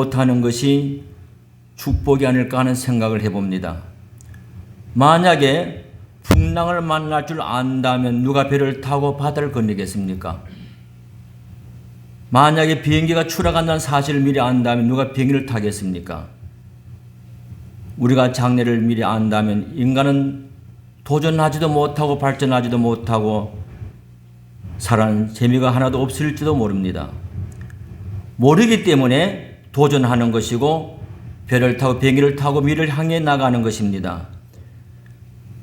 못하는 것이 축복이 아닐까 하는 생각을 해봅니다. 만약에 풍랑을 만날 줄 안다면 누가 배를 타고 바다를 건너겠습니까? 만약에 비행기가 추락한다는 사실을 미리 안다면 누가 비행기를 타겠습니까? 우리가 장래를 미리 안다면 인간은 도전하지도 못하고 발전하지도 못하고 살아는 재미가 하나도 없을지도 모릅니다. 모르기 때문에 도전하는 것이고 배를 타고 비행기를 타고 미를 향해 나가는 것입니다.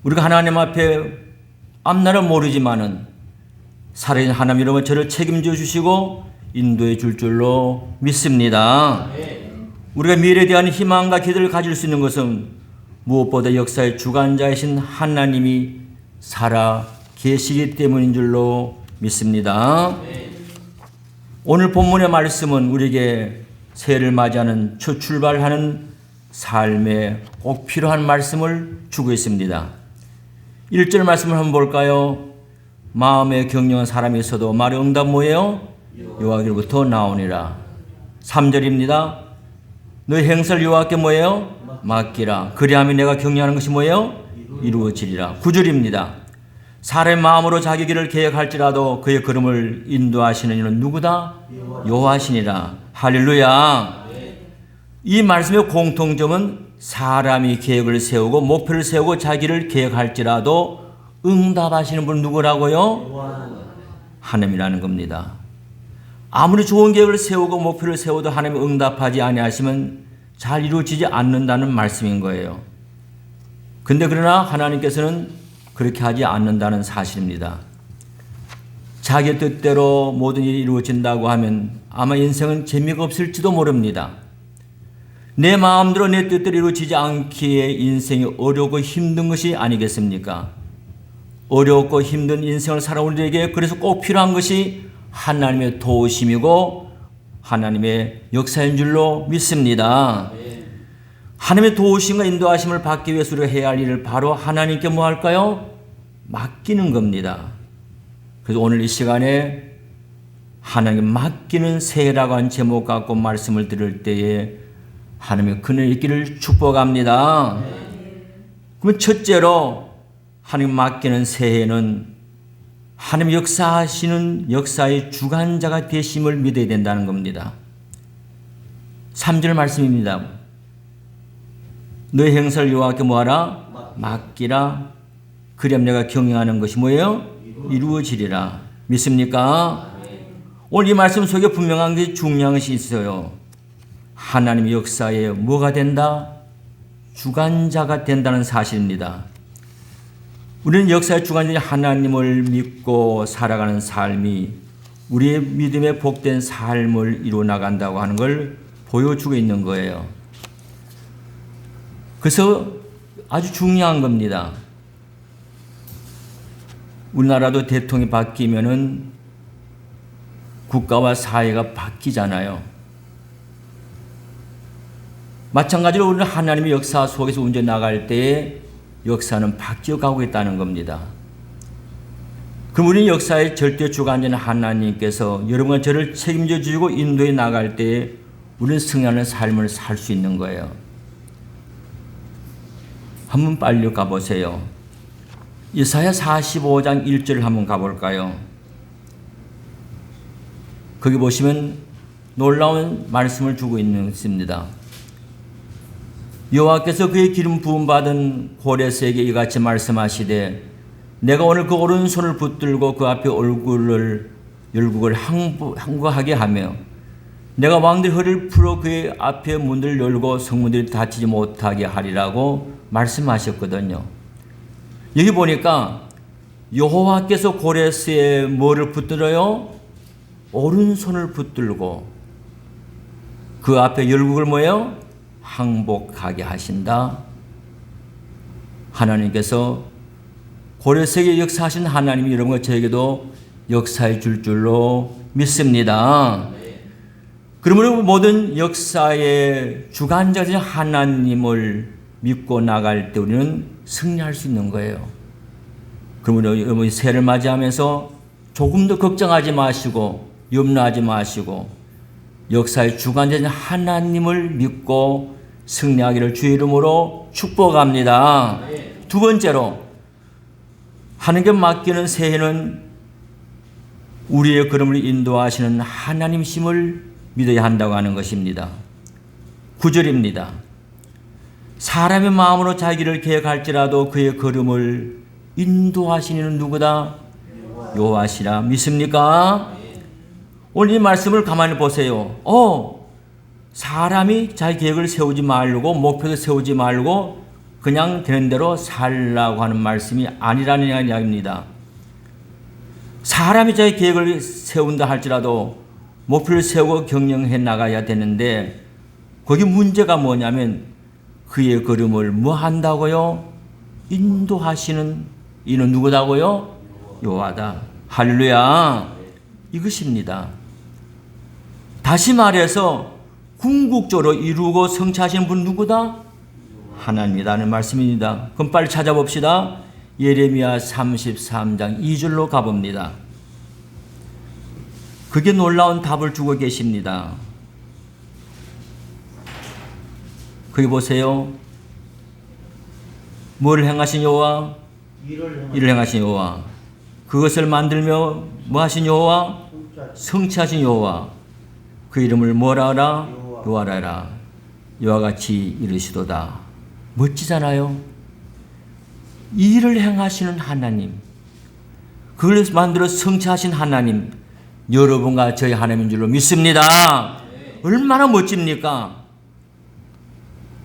우리가 하나님 앞에 앞날은 모르지만은 살아있는 하나님 여러분 저를 책임져 주시고 인도해 줄 줄로 믿습니다. 우리가 미래에 대한 희망과 기대를 가질 수 있는 것은 무엇보다 역사의 주관자이신 하나님이 살아 계시기 때문인 줄로 믿습니다. 오늘 본문의 말씀은 우리에게 새해를 맞이하는 첫 출발하는 삶에 꼭 필요한 말씀을 주고 있습니다. 1절 말씀을 한번 볼까요? 마음에 경영한 사람이 있어도 말의 응답 뭐예요? 여호와께로부터 나오니라. 3절입니다. 너희 행사를 여호와께 뭐예요? 맡기라. 그리하면 내가 경영하는 것이 뭐예요? 이루어지리라. 9절입니다. 사람의 마음으로 자기 길을 계획할지라도 그의 걸음을 인도하시는 이는 누구다? 여호와시니라. 할렐루야. 이 말씀의 공통점은 사람이 계획을 세우고 목표를 세우고 자기를 계획할지라도 응답하시는 분 누구라고요? 하나님이라는 겁니다. 아무리 좋은 계획을 세우고 목표를 세워도 하나님이 응답하지 아니하시면 잘 이루어지지 않는다는 말씀인 거예요. 근데 그러나 하나님께서는 그렇게 하지 않는다는 사실입니다. 자기 뜻대로 모든 일이 이루어진다고 하면 아마 인생은 재미가 없을지도 모릅니다. 내 마음대로 내 뜻대로 이루어지지 않기에 인생이 어렵고 힘든 것이 아니겠습니까? 어렵고 힘든 인생을 살아온 우리에게 그래서 꼭 필요한 것이 하나님의 도우심이고 하나님의 역사인 줄로 믿습니다. 하나님의 도우심과 인도하심을 받기 위해서 우리가 해야 할 일을 바로 하나님께 뭐 할까요? 맡기는 겁니다. 그래서 오늘 이 시간에 하나님께 맡기는 새해라고 한 제목 갖고 말씀을 들을 때에 하나님의 그늘 있기를 축복합니다. 그러면 첫째로 하나님 맡기는 새해는 하나님 역사하시는 역사의 주관자가 되심을 믿어야 된다는 겁니다. 3절 말씀입니다. 너의 행사를 여호와께 뭐하라? 맡기라. 그럼 내가 경영하는 것이 뭐예요? 이루어지리라. 믿습니까? 오늘 이 말씀 속에 분명한 게 중요한 것이 있어요. 하나님의 역사에 뭐가 된다? 주관자가 된다는 사실입니다. 우리는 역사의 주관자인 하나님을 믿고 살아가는 삶이 우리의 믿음의 복된 삶을 이루어 나간다고 하는 걸 보여주고 있는 거예요. 그래서 아주 중요한 겁니다. 우리나라도 대통령이 바뀌면은 국가와 사회가 바뀌잖아요. 마찬가지로 우리는 하나님의 역사 속에서 운전 나갈 때에 역사는 바뀌어 가고 있다는 겁니다. 그럼 우리는 역사의 절대 주관자인 하나님께서 여러분과 저를 책임져 주시고 인도해 나갈 때에 우리는 승리하는 삶을 살 수 있는 거예요. 한번 빨리 가보세요. 이사야 45장 1절 한번 가볼까요? 거기 보시면 놀라운 말씀을 주고 있는 것입니다. 여호와께서 그의 기름 부음 받은 고레스에게 이같이 말씀하시되 내가 오늘 그 오른손을 붙들고 그 앞에 얼굴을 열국을 항구하게 하며 내가 왕들 허리를 풀어 그의 앞에 문을 열고 성문들이 닫히지 못하게 하리라고 말씀하셨거든요. 여기 보니까 여호와께서 고레스에 뭐를 붙들어요? 오른손을 붙들고 그 앞에 열국을 뭐예요? 항복하게 하신다. 하나님께서 고려세계 역사하신 하나님이 여러분과 저에게도 역사해 줄 줄로 믿습니다. 그러므로 모든 역사의 주관자인 하나님을 믿고 나갈 때 우리는 승리할 수 있는 거예요. 그러므로 여러분 새해를 맞이하면서 조금 더 걱정하지 마시고 염려하지 마시고 역사의 주관자인 하나님을 믿고 승리하기를 주의 이름으로 축복합니다. 두 번째로 하나님께 맡기는 새해는 우리의 걸음을 인도하시는 하나님 심을 믿어야 한다고 하는 것입니다. 9절입니다. 사람의 마음으로 자기를 계획할지라도 그의 걸음을 인도하시는 누구다? 여호와시라 믿습니까? 오늘 이 말씀을 가만히 보세요. 어, 사람이 자기 계획을 세우지 말고 목표도 세우지 말고 그냥 되는 대로 살라고 하는 말씀이 아니라는 이야기입니다. 사람이 자기 계획을 세운다 할지라도 목표를 세우고 경영해 나가야 되는데 거기 문제가 뭐냐면 그의 걸음을 뭐 한다고요? 인도하시는 이는 누구다고요? 여호와다. 할렐루야. 이것입니다. 다시 말해서 궁극적으로 이루고 성취하시는 분 누구다? 하나님이라는 말씀입니다. 그럼 빨리 찾아봅시다. 예레미야 33장 2절로 가봅니다. 그게 놀라운 답을 주고 계십니다. 거기 보세요. 뭘 행하신 여호와? 이를 행하신 여호와. 그것을 만들며 뭐 하신 여호와? 성취하신 여호와. 그 이름을 뭐라 하라? 여호와라. 여호와 같이 이르시도다. 멋지잖아요. 이 일을 행하시는 하나님. 그걸 만들어 성취하신 하나님. 여러분과 저희 하나님인 줄로 믿습니다. 얼마나 멋집니까?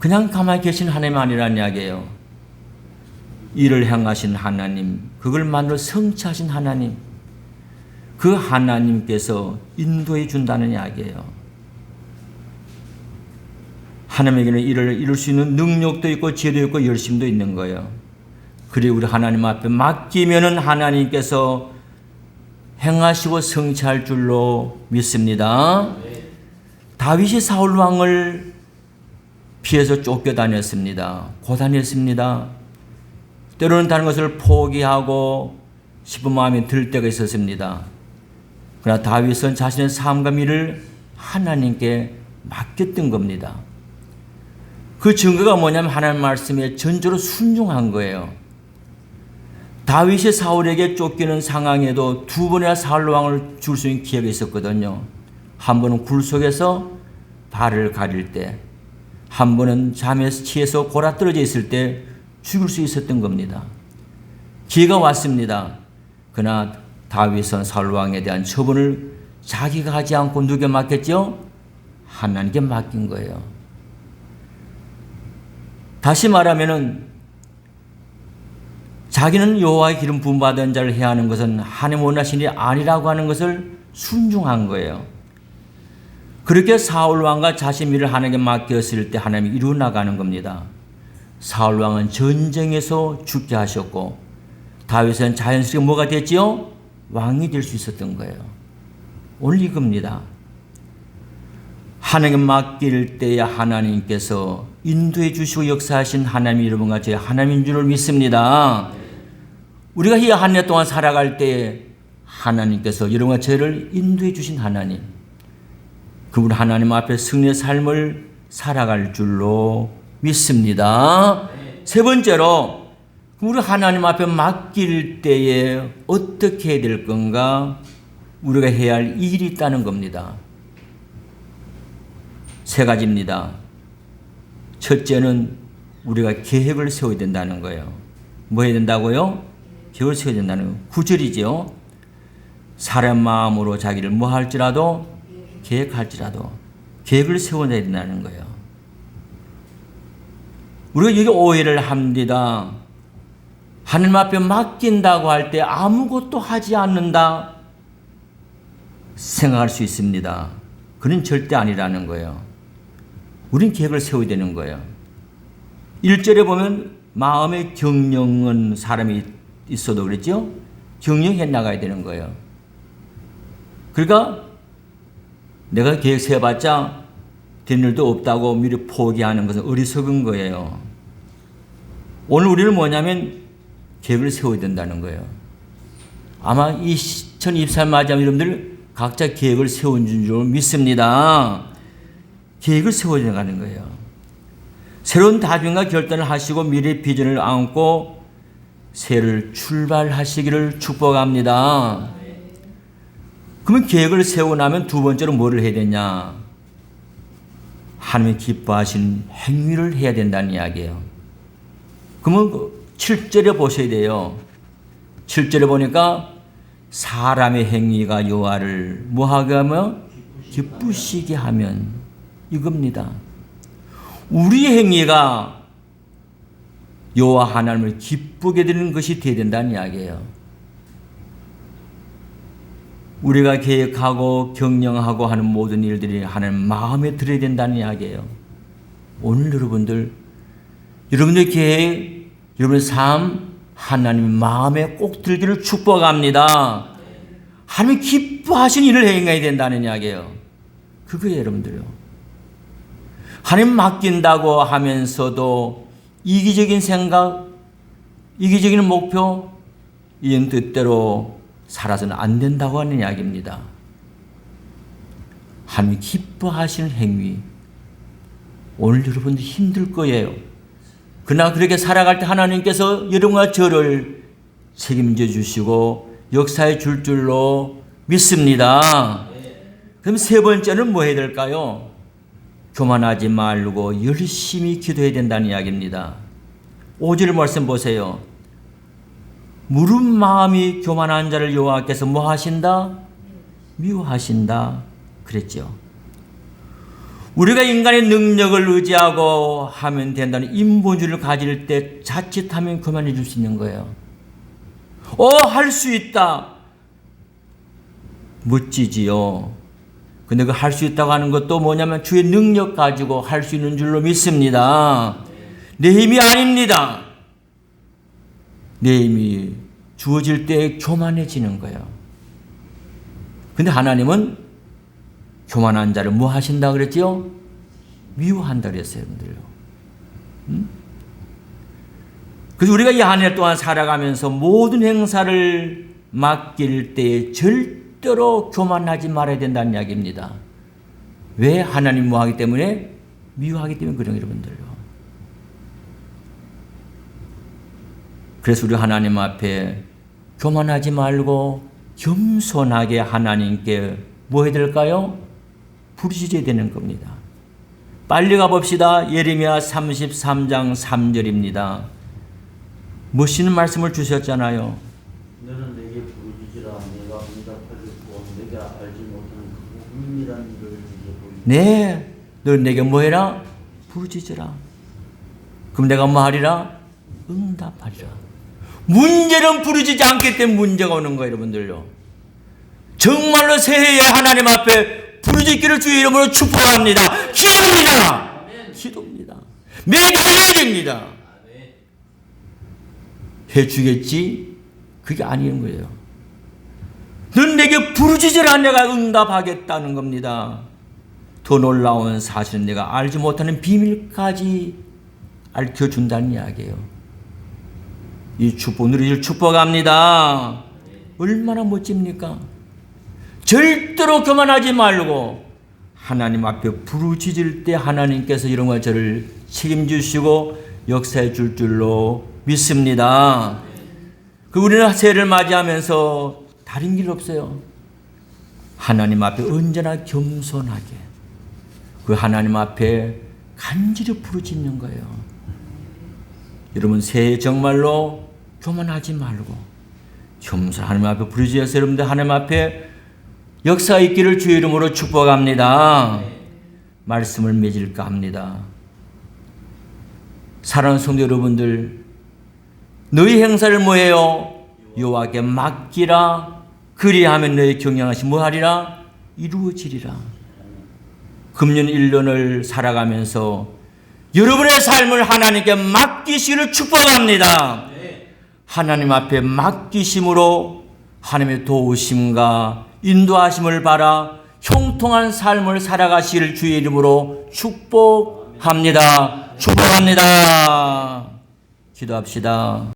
그냥 가만히 계신 하나님 아니라는 이야기예요. 일을 행하신 하나님, 그걸 만들어 성취하신 하나님, 그 하나님께서 인도해 준다는 이야기예요. 하나님에게는 일을 이룰 수 있는 능력도 있고 지혜도 있고 열심도 있는 거예요. 그리고 우리 하나님 앞에 맡기면은 하나님께서 행하시고 성취할 줄로 믿습니다. 다윗이 사울 왕을 피해서 쫓겨다녔습니다. 고단했습니다. 때로는 다른 것을 포기하고 싶은 마음이 들 때가 있었습니다. 그러나 다윗은 자신의 삶과 미를 하나님께 맡겼던 겁니다. 그 증거가 뭐냐면 하나님 말씀에 전적으로 순종한 거예요. 다윗이 사울에게 쫓기는 상황에도 두 번이나 사울 왕을 줄 수 있는 기회가 있었거든요. 한 번은 굴 속에서 발을 가릴 때, 한 번은 잠에서 취해서 골아 떨어져 있을 때 죽을 수 있었던 겁니다. 기회가 왔습니다. 그러나 다윗은 사울 왕에 대한 처분을 자기가 하지 않고 누게 맡겼죠? 하나님께 맡긴 거예요. 다시 말하면은 자기는 여호와의 기름 부음 받은 자를 해야 하는 것은 하나님 원하신 일이 아니라고 하는 것을 순종한 거예요. 그렇게 사울 왕과 자신 일을 하나님께 맡겼을 때 하나님이 이루어 나가는 겁니다. 사울 왕은 전쟁에서 죽게 하셨고 다윗은 자연스럽게 뭐가 됐지요? 왕이 될 수 있었던 거예요. 오늘 이겁니다. 하나님 맡길 때에 하나님께서 인도해 주시고 역사하신 하나님 여러분과 제 하나님인 줄을 믿습니다. 우리가 이 한 해 동안 살아갈 때에 하나님께서 여러분과 저를 인도해 주신 하나님. 그분 하나님 앞에 승리의 삶을 살아갈 줄로 믿습니다. 세 번째로 우리 하나님 앞에 맡길 때에 어떻게 해야 될 건가? 우리가 해야 할 일이 있다는 겁니다. 세 가지입니다. 첫째는 우리가 계획을 세워야 된다는 거예요. 뭐 해야 된다고요? 계획을 세워야 된다는 거예요. 구절이죠. 사람 마음으로 자기를 뭐 할지라도 계획할지라도 계획을 세워내야 된다는 거예요. 우리가 여기 오해를 합니다. 하나님 앞에 맡긴다고 할 때 아무것도 하지 않는다 생각할 수 있습니다. 그는 절대 아니라는 거예요. 우린 계획을 세워야 되는 거예요. 1절에 보면 마음의 경영은 사람이 있어도 그랬죠? 경영해 나가야 되는 거예요. 그러니까 내가 계획 세봤자 된 일도 없다고 미리 포기하는 것은 어리석은 거예요. 오늘 우리는 뭐냐면 계획을 세워야 된다는 거예요. 아마 이 2023 맞이하면 여러분들 각자 계획을 세운 줄 믿습니다. 계획을 세워야 가는 거예요. 새로운 다짐과 결단을 하시고 미래 비전을 안고 새를 출발하시기를 축복합니다. 그러면 계획을 세우고 나면 두 번째로 뭐를 해야 되냐? 하나님이 기뻐하신 행위를 해야 된다는 이야기예요. 그러면 7절에 보셔야 돼요. 7절에 보니까 사람의 행위가 여호와를 뭐하게 하면 기쁘시게 하면 이겁니다. 우리의 행위가 여호와 하나님을 기쁘게 되는 것이 되어야 된다는 이야기예요. 우리가 계획하고 경영하고 하는 모든 일들이 하나님 마음에 들어야 된다는 이야기예요. 오늘 여러분들 여러분의 계획, 여러분의 삶 하나님 마음에 꼭 들기를 축복합니다. 하나님 기뻐하신 일을 행해야 된다는 이야기예요. 그거예요, 여러분들요. 하나님 맡긴다고 하면서도 이기적인 생각, 이기적인 목표, 이런 뜻대로 살아서는 안 된다고 하는 이야기입니다. 하나님 기뻐하시는 행위. 오늘 여러분들 힘들 거예요. 그러나 그렇게 살아갈 때 하나님께서 여러분과 저를 책임져 주시고 역사해 줄 줄로 믿습니다. 그럼 세 번째는 뭐 해야 될까요? 교만하지 말고 열심히 기도해야 된다는 이야기입니다. 5절 말씀 보세요. 무릇 마음이 교만한 자를 여호와께서 뭐 하신다? 미워하신다. 그랬죠. 우리가 인간의 능력을 의지하고 하면 된다는 인본주의를 가질 때 자칫하면 교만해질 수 있는 거예요. 어, 할 수 있다. 멋지지요. 근데 그 할 수 있다고 하는 것도 뭐냐면 주의 능력 가지고 할 수 있는 줄로 믿습니다. 내 힘이 아닙니다. 내 힘이 주어질 때 교만해지는 거예요. 근데 하나님은 교만한 자를 뭐 하신다 그랬지요? 미워한다 그랬어요, 여러분들요. 음? 그래서 우리가 이 한 해 동안 살아가면서 모든 행사를 맡길 때 절대로 교만하지 말아야 된다는 이야기입니다. 왜 하나님 뭐하기 때문에? 미워하기 때문에 그런 여러분들요. 그래서 우리 하나님 앞에 교만하지 말고 겸손하게 하나님께 뭐 해야 될까요? 부르짖어야 되는 겁니다. 빨리 가봅시다. 예레미야 33장 3절입니다. 멋있는 말씀을 주셨잖아요. 너는 내게 부르짖으라 내가 응답하겠고 내가 알지 못하는 그 은밀한 일을 내게 보이리 네, 너 내게 뭐 해라? 부르짖으라. 그럼 내가 뭐 하리라? 응답하리라. 문제는 부르짖지 않기 때문에 문제가 오는 거예요, 여러분들요. 정말로 새해에 하나님 앞에 부르짖기를 주의 이름으로 축복합니다. 기도입니다. 기도입니다. 매달려야 됩니다. 해주겠지? 그게 아닌 거예요. 넌 내게 부르짖으라 내가 응답하겠다는 겁니다. 더 놀라운 사실은 내가 알지 못하는 비밀까지 알려준다는 이야기예요. 이 축복 누리실 축복합니다. 얼마나 멋집니까? 절대로 교만하지 말고 하나님 앞에 부르짖을 때 하나님께서 이런 걸 저를 책임지시고 역사해 줄 줄로 믿습니다. 그 우리는 새해를 맞이하면서 다른 길 없어요. 하나님 앞에 언제나 겸손하게 그 하나님 앞에 간절히 부르짖는 거예요. 여러분 새해 정말로 교만하지 말고 겸손 하나님 앞에 부르짖어서 여러분들 하나님 앞에 역사 있기를 주의 이름으로 축복합니다. 말씀을 맺을까 합니다. 사랑하는 성도 여러분들 너희 행사를 뭐해요? 여호와께 맡기라. 그리하면 너희 경영하시 뭐하리라? 이루어지리라. 금년 1년을 살아가면서 여러분의 삶을 하나님께 맡기시기를 축복합니다. 하나님 앞에 맡기심으로 하나님의 도우심과 인도하심을 바라 형통한 삶을 살아가시기를 주의 이름으로 축복합니다. 축복합니다. 기도합시다.